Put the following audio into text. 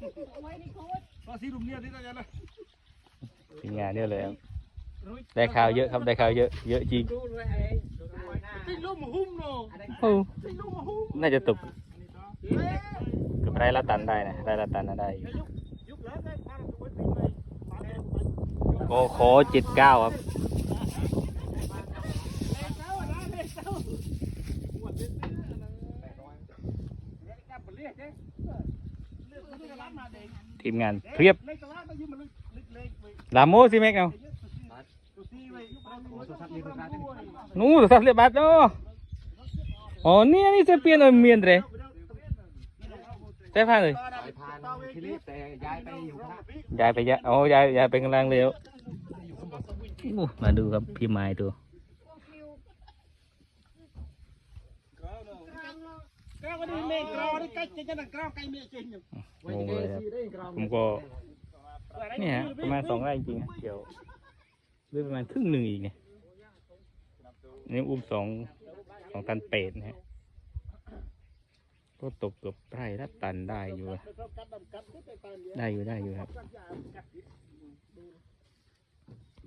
ก็สีรุมเนี่ยที่นั่นนะทีมงานเยอะเลยครับได้ข่าวเยอะครับได้ข่าวเยอะเยอะจริงที่ลุ่มหุ้มเนาะโอ้ที่ลุ่มหุ้มน่าจะตกเกือบไรละตันได้นะไรละตันน่ะได้อยู่ยุบแล้วได้พาตัวไปไปมาแดงไปโอ้โหเจ็ดเก้าครับ ทีมงานเพียบเล็กตลาดมายืมมาลึกลึกเล็กไปลาโมสิแม็กเอาตัวซีไปยุบไปตัวซับนี่ตัวซับนี่นู่นสับเรียบบัตเนาะอ๋อนี่นี่จะเปลี่ยนเอาเมียนเลยใช่ผ้าเลยไปผ่านคิริแต่ย้ายไปอยู่พระยายไปยายโอ้ยายยายเป็นกำลังเร็วอู้มาดูครับพี่ไม้ตัว กล้าวันนี้เมฆกรอนี่ใกล้จะจะนั่ งกล้าใกล้เมฆจริงงงเลยครับผมก็เนี่ยฮะประมาณสองไร่จริงๆนะเดี๋ยวด้วยประมาณครึ่งหนึ่งอีกเนี่ยนี่อุ้มสองสองตันเป็ดนะฮะก็ตกเกือบไร่ละตันได้อยู่อะได้อยู่ได้อยู่ครับ